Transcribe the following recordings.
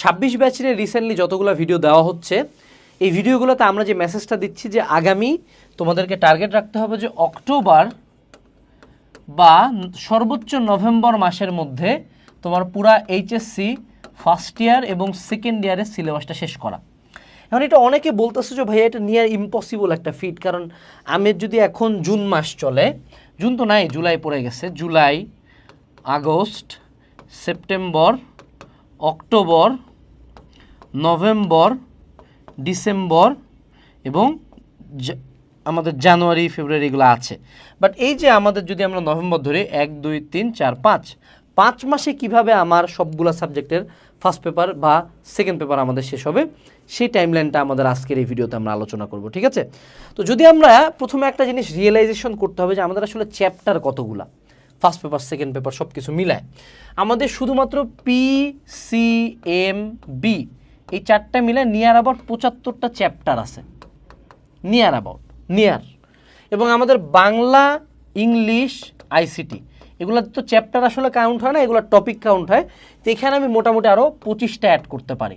ছাব্বিশ ব্যাচের রিসেন্টলি যতগুলো ভিডিও দেওয়া হচ্ছে, এই ভিডিওগুলোতে আমরা যে মেসেজটা দিচ্ছি যে আগামী তোমাদেরকে টার্গেট রাখতে হবে যে অক্টোবর বা সর্বোচ্চ নভেম্বর মাসের মধ্যে তোমার পুরা এইচএসসি ফার্স্ট ইয়ার এবং সেকেন্ড ইয়ারের সিলেবাসটা শেষ করা। এখন এটা অনেকে বলতেছে যে ভাইয়া এটা নিয়ার ইম্পসিবল একটা ফিট কারণ আমের যদি এখন জুন মাস চলে, জুন তো নাই, জুলাই পড়ে গেছে, July, August, September, October November, December এবং আমাদের জানুয়ারি, ফেব্রুয়ারি এগুলো আছে। বাট এই যে আমাদের যদি আমরা নভেম্বর ধরি, এক, দুই, তিন, চার, পাঁচ পাঁচ মাসে কীভাবে আমার সবগুলা সাবজেক্টের ফার্স্ট পেপার বা সেকেন্ড পেপার আমাদের শেষ হবে, সেই টাইমলাইনটা আমাদের আজকের এই ভিডিওতে আমরা আলোচনা করব, ঠিক আছে? তো যদি আমরা প্রথমে একটা জিনিস রিয়েলাইজেশন করতে হবে যে আমাদের আসলে চ্যাপ্টার কতগুলা ফার্স্ট পেপার সেকেন্ড পেপার সব কিছু মিলায়। আমাদের শুধুমাত্র পি সি এম বি এই চারটা মিলে নিয়ার আবার পঁচাত্তরটা চ্যাপ্টার আছে। নিয়ার অ্যাবাউট নিয়ার এবং আমাদের বাংলা, ইংলিশ আইসিটি এগুলো তো চ্যাপ্টার আসলে কাউন্ট হয় না এগুলো টপিক কাউন্ট হয়। তো এখানে আমি মোটামুটি আরও পঁচিশটা অ্যাড করতে পারি।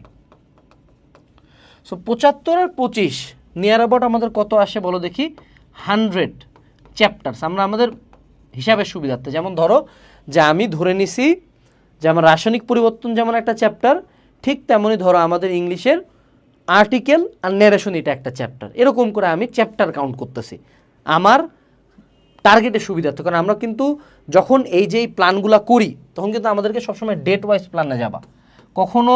সো পঁচাত্তর আর পঁচিশ নিয়ার অ্যাবাউট আমাদের কত আসে বলো দেখি? হান্ড্রেড চ্যাপ্টার্স আমরা আমাদের হিসাবের সুবিধার্থে, যেমন ধরো যে আমি ধরে নিছি যে আমার রাসায়নিক পরিবর্তন যেমন একটা চ্যাপ্টার ঠিক তেমনই ধরো আমাদের ইংলিশের আর্টিকেল আর ন্যারেশন এটা একটা চ্যাপ্টার এরকম করে আমি চ্যাপ্টার কাউন্ট করতেছি। আমার টার্গেটের সুবিধার্থে, কারণ আমরা কিন্তু যখন এই যে প্ল্যানগুলো করি, তখন কিন্তু আমাদেরকে সবসময় ডেট ওয়াইজ প্ল্যানে যাবা। কখনো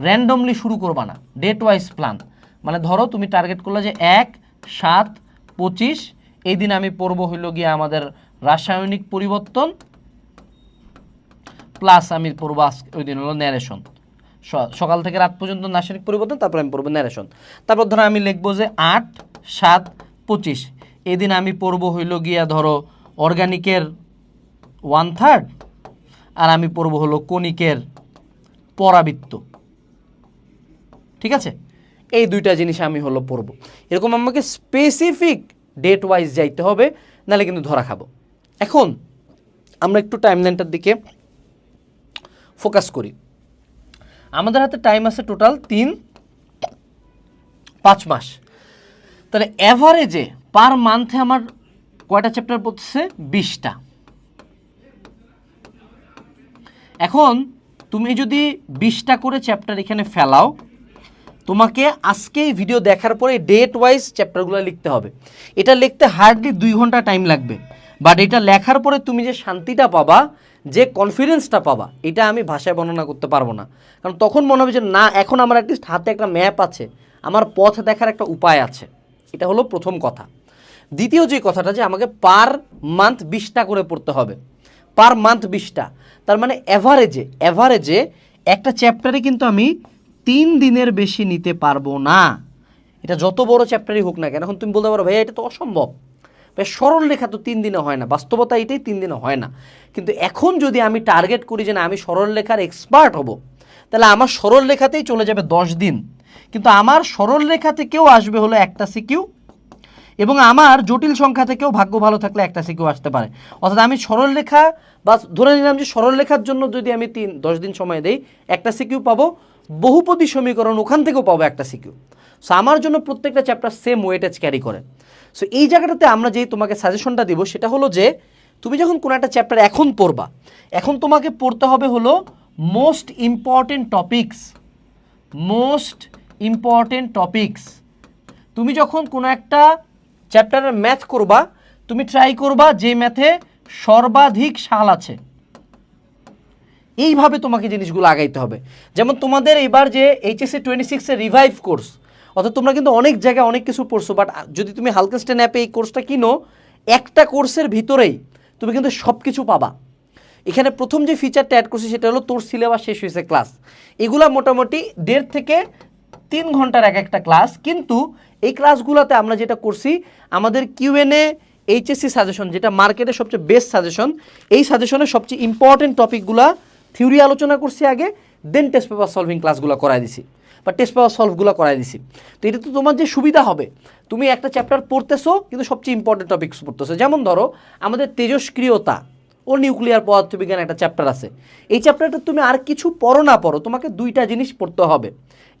র্যান্ডমলি শুরু করবা না ডেট ওয়াইজ প্ল্যান মানে ধরো তুমি টার্গেট করলে যে এক, সাত, পঁচিশ, এই দিন আমি পড়ব হইল গিয়ে আমাদের রাসায়নিক পরিবর্তন প্লাস আমি পড়ব আজকে, ওই দিন হলো ন্যারেশন সকাল থেকে রাত পর্যন্ত রাসায়নিক পরিবর্তন, তারপর আমি পড়ব ন্যারেশন তারপর ধরো আমি লিখব যে আট, সাত, পঁচিশ। এদিন আমি পড়ব হইল গিয়া ধরো অর্গানিকের ওয়ান থার্ড আর আমি পড়ব হলো কণিকের পরাবৃত্ত। ঠিক আছে? এই দুইটা জিনিস আমি হলো পড়ব। এরকম আমাকে স্পেসিফিক ডেট ওয়াইজ যাইতে হবে, নাহলে কিন্তু ধরা খাব। এখন আমরা একটু টাইমলাইনটার দিকে ফোকাস করি। আমাদের হাতে টাইম আছে টোটাল তিন, পাঁচ মাস। তাহলে অ্যাভারেজে পার মান্থে আমার কয়টা চ্যাপ্টার পড়তেছে? বিশটা। এখন তুমি যদি বিশটা করে চ্যাপ্টার এখানে ফেলাও, তোমাকে আজকে ভিডিও দেখার পরে ডেট ওয়াইজ চ্যাপ্টারগুলো লিখতে হবে। এটা লিখতে হার্ডলি দুই ঘণ্টা টাইম লাগবে। বাট এটা লেখার পরে তুমি যে শান্তিটা পাবা, যে কনফিডেন্সটা পাবা, এটা আমি ভাষায় বর্ণনা করতে পারব না। কারণ তখন মনে হবে যে, না, এখন আমার অ্যাটলিস্ট হাতে একটা ম্যাপ আছে, আমার পথ দেখার একটা উপায় আছে। এটা হলো প্রথম কথা। দ্বিতীয় যে কথাটা যে আমাকে পার মান্থ বিশটা করে পড়তে হবে। পার মান্থ বিশটা। তার মানে অ্যাভারেজে অ্যাভারেজে একটা চ্যাপ্টারে কিন্তু আমি তিন দিনের বেশি নিতে পারব না। এটা যত বড় চ্যাপ্টারই হোক না কেন, এখন তুমি বলতে পারো, ভাইয়া, এটা তো অসম্ভব। সরল লেখা তো তিন দিনে হয় না, বাস্তবতা এটাই তিন দিনে হয় না। কিন্তু এখন যদি আমি টার্গেট করি যে না, আমি সরল লেখার এক্সপার্ট হব, তাহলে আমার সরল লেখাতেই চলে যাবে দশ দিন। কিন্তু আমার সরল রেখা থেকেও আসবে হলো একটা সিকিউ এবং আমার জটিল সংখ্যা থেকেও ভাগ্য ভালো থাকলে একটা সিকিউ আসতে পারে। অর্থাৎ আমি সরল রেখা বা ধরে নিলাম যে সরল লেখার জন্য যদি আমি তিন, দশ দিন সময় দেই, একটা সিকিউ পাবো, বহুপদী সমীকরণ ওখান থেকেও পাবো একটা সিকিউ সো আমার জন্য প্রত্যেকটা চ্যাপ্টার সেম ওয়েটেজ ক্যারি করে। সো এই জায়গাটাতে আমরা যেই তোমাকে সাজেশনটা দিব, সেটা হলো যে, তুমি যখন কোনো একটা চ্যাপ্টার এখন পড়বা, এখন তোমাকে পড়তে হবে হলো most important topics most important topics তুমি যখন কোনো একটা চ্যাপ্টারের ম্যাথ করবা, তুমি ট্রাই করবা যে ম্যাথে সর্বাধিক সাল আছে। এইভাবে তোমাকে জিনিসগুলো আগাইতে হবে। যেমন তোমাদের এবার যে এইচএসসি টোয়েন্টি সিক্সের রিভাইভ কোর্স অর্থাৎ তোমরা কিন্তু অনেক জায়গায় অনেক কিছু পড়ছো বাট যদি তুমি হালকেস্টেন অ্যাপে এই কোর্সটা কিনো, একটা কোর্সের ভিতরেই তুমি কিন্তু সব কিছু পাবা। এখানে প্রথম যে ফিচারটা অ্যাড করছি সেটা হলো তোর সিলেবাস শেষ হয়েছে ক্লাস এগুলা মোটামুটি দেড় থেকে তিন ঘণ্টার এক একটা ক্লাস কিন্তু এই ক্লাসগুলোতে আমরা যেটা করছি, আমাদের কিউএনএ এইচএসসি সাজেশন যেটা মার্কেটের সবচেয়ে বেস্ট সাজেশন এই সাজেশনের সবচেয়ে ইম্পর্টেন্ট টপিকগুলা থিওরি আলোচনা করছি আগে দেন টেস্ট পেপার সলভিং ক্লাসগুলো করাই দিছি। বা টেস্ট পেপার সলভগুলো করাই দিছি। তো এটা তো তোমার যে সুবিধা হবে, তুমি একটা চ্যাপ্টার পড়তেছো, কিন্তু সবচেয়ে ইম্পর্টেন্ট টপিকস পড়তেছো। যেমন ধরো, আমাদের তেজস্ক্রিয়তা ও নিউক্লিয়ার পদার্থবিজ্ঞান একটা চ্যাপ্টার আছে। এই চ্যাপ্টারটা তুমি আর কিছু পড়ো না পড়ো, তোমাকে দুইটা জিনিস পড়তে হবে।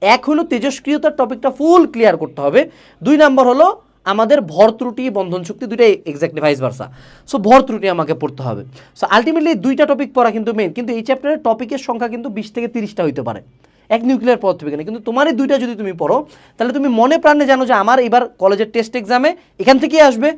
এক হলো তেজস্ক্রিয়তার টপিকটা ফুল ক্লিয়ার করতে হবে। দুই নম্বর হলো, আমাদের ভর ত্রুটি, বন্ধন শক্তি দুইটাই এক্স্যাক্টলি ভাইস ভার্সা সো ভর ত্রুটি আমাকে পড়তে হবে। সো আলটিমেটলি দুইটা টপিক পড়া কিন্তু মেন কিন্তু এই চ্যাপ্টারের টপিকের সংখ্যা কিন্তু বিশ থেকে তিরিশটা হইতে পারে। এক নিউক্লিয়ার পদার্থবিজ্ঞানে কিন্তু তোমার দুইটা যদি তুমি পড়ো, তাহলে তুমি মনে প্রাণে জানো যে আমার এবার কলেজের টেস্ট এক্সামে এখান থেকেই আসবে।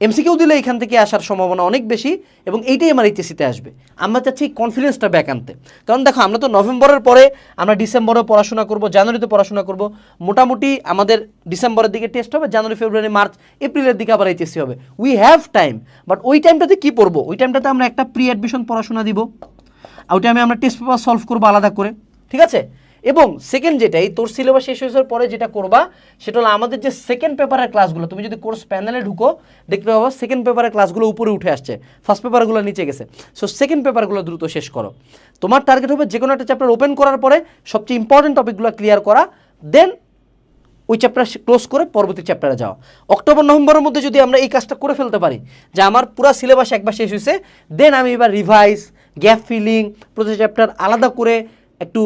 এমসিকিউ দিলে এখান থেকে আসার সম্ভাবনা অনেক বেশি এবং এইটাই আমার এইচএসিতে আসবে। আমরা চাচ্ছি এই কনফিডেন্সটা ব্যাক আনতে। কারণ দেখো, আমরা তো নভেম্বরের পরে আমরা ডিসেম্বরে পড়াশোনা করব জানুয়ারিতে পড়াশোনা করব। মোটামুটি আমাদের ডিসেম্বরের দিকে টেস্ট হবে জানুয়ারি ফেব্রুয়ারি মার্চ এপ্রিলের দিকে আবার এইচএসসি হবে। উই হ্যাভ টাইম বাট ওই টাইমটাতে কী পড়ব? ওই টাইমটাতে আমরা একটা প্রি অ্যাডমিশন পড়াশোনা দিব। ওইটা আমি আমরা টেস্ট পেপার সলভ করব আলাদা করে। ঠিক আছে? এবং সেকেন্ড যেটা এই তোর সিলেবাস শেষ হয়ে যাওয়ার পরে যেটা করবা, সেটা হলো আমাদের যে সেকেন্ড পেপারের ক্লাসগুলো তুমি যদি কোর্স প্যানেলে ঢুকো, দেখতে পাবো সেকেন্ড পেপারের ক্লাসগুলো উপরে উঠে আসছে। ফার্স্ট পেপারগুলো নিচে গেছে। সো সেকেন্ড পেপারগুলো দ্রুত শেষ করো। তোমার টার্গেট হবে যে কোনো একটা চ্যাপ্টার ওপেন করার পরে সবচেয়ে ইম্পর্টেন্ট টপিকগুলো ক্লিয়ার করা দেন ওই চ্যাপ্টার ক্লোজ করে পরবর্তী চ্যাপ্টারে যাওয়া অক্টোবর নভেম্বরের মধ্যে যদি আমরা এই কাজটা করে ফেলতে পারি, যে আমার পুরো সিলেবাস একবার শেষ হয়েছে দেন আমি এবার রিভাইজ গ্যাপ ফিলিং প্রতি চ্যাপ্টার আলাদা করে একটু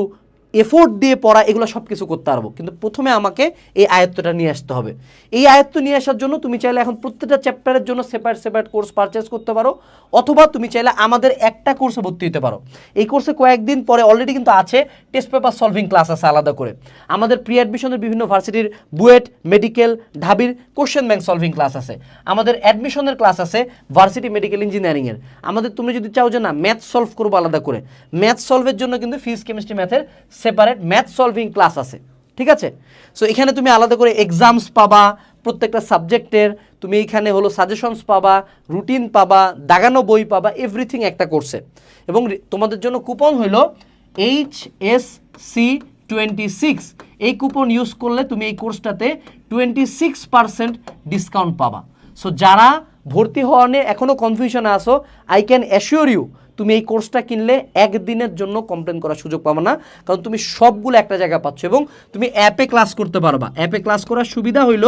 এফোর্ট দিয়ে পড়া, এগুলো সব কিছু করতে পারব কিন্তু প্রথমে আমাকে এই আয়ত্তটা নিয়ে আসতে হবে। এই আয়ত্ত নিয়ে আসার জন্য তুমি চাইলে এখন প্রত্যেকটা চ্যাপ্টারের জন্য সেপারেট সেপারেট কোর্স পারচেস করতে পারো, অথবা তুমি চাইলে আমাদের একটা কোর্সে ভর্তি হতে পারো। এই কোর্সে কয়েকদিন পরে অলরেডি কিন্তু আছে টেস্ট পেপার সলভিং ক্লাস আছে আলাদা করে। আমাদের প্রি অ্যাডমিশনের বিভিন্ন ভার্সিটির বুয়েট মেডিকেল ঢাবির কোশ্চেন ব্যাংক সলভিং ক্লাস আছে। আমাদের অ্যাডমিশনের ক্লাস আছে ভার্সিটি মেডিকেল ইঞ্জিনিয়ারিংয়ের আমাদের তুমি যদি চাও যে না ম্যাথ সলভ করব আলাদা করে। ম্যাথ সলভের জন্য কিন্তু ফিজিক্স কেমিস্ট্রি ম্যাথের সেপারেট ম্যাথ সলভিং ক্লাস আছে, ঠিক আছে? সো এখানে তুমি আলাদা করে এক্সামস পাবা, প্রত্যেকটা সাবজেক্টের, তুমি এখানে হলো সাজেশনস পাবা রুটিন পাবা, দাগানো বই পাবা এভরিথিং একটা কোর্সে এবং তোমাদের জন্য কুপন হলো H S C twenty six এই কুপন ইউজ করলে তুমি এই কোর্সটাতে টোয়েন্টি সিক্স পার্সেন্ট ডিসকাউন্ট পাবা। সো যারা ভর্তি হওয়া নিয়ে এখনও কনফিউশনে আসো আই ক্যান অ্যাসিওর ইউ তুমি এই কোর্সটা কিনলে একদিনের জন্য কমপ্লেন করার সুযোগ পাবো না। কারণ তুমি সবগুলো একটা জায়গায় পাচ্ছ এবং তুমি অ্যাপে ক্লাস করতে পারবা। অ্যাপে ক্লাস করার সুবিধা হইল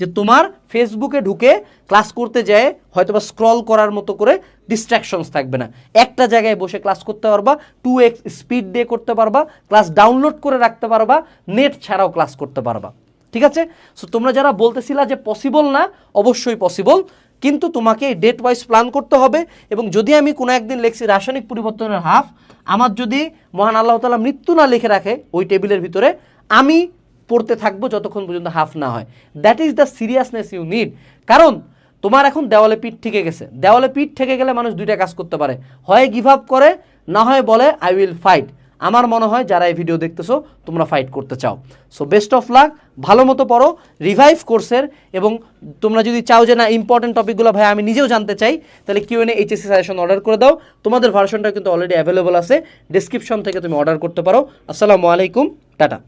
যে তোমার ফেসবুকে ঢুকে ক্লাস করতে যায় হয়তোবা স্ক্রল করার মতো করে ডিস্ট্র্যাকশনস থাকবে না। একটা জায়গায় বসে ক্লাস করতে পারবা টু এক্স স্পিড দিয়ে করতে পারবা ক্লাস ডাউনলোড করে রাখতে পারবা নেট ছাড়াও ক্লাস করতে পারবা। ঠিক আছে? সো তোমরা যারা বলতেছিলা যে পসিবল না, অবশ্যই পসিবল কিন্তু তোমাকে ডেট ওয়াইজ প্ল্যান করতে হবে এবং যদি আমি কোনো একদিন লিখছি রাসায়নিক পরিবর্তনের হাফ, আমার যদি মহান আল্লাহ তালা মৃত্যু না লিখে রাখে, ওই টেবিলের ভিতরে আমি পড়তে থাকব যতক্ষণ পর্যন্ত হাফ না হয়। That is the seriousness you need কারণ তোমার এখন দেওয়ালে পিঠ ঠেকে গেছে। দেওয়ালে পিঠ ঠেকে গেলে মানুষ দুইটা কাজ করতে পারে। হয় গিভ আপ করে, না হয় বলে আই উইল ফাইট আমার মনে হয় যারা এই ভিডিও দেখতেছো, তোমরা ফাইট করতে চাও। সো বেস্ট অফ লাক ভালো মতো পড়ো রিভাইভ কোর্সের এবং তোমরা যদি চাও যে না ইম্পর্টেন্ট টপিকগুলো ভাই আমি নিজেও জানতে চাই, তাহলে কিউ এনে এইচএসসি সাজেশন অর্ডার করে দাও। তোমাদের ভার্সনটা কিন্তু অলরেডি অ্যাভেলেবল আছে। ডিসক্রিপশন থেকে তুমি অর্ডার করতে পারো। আসসালামু আলাইকুম, টাটা।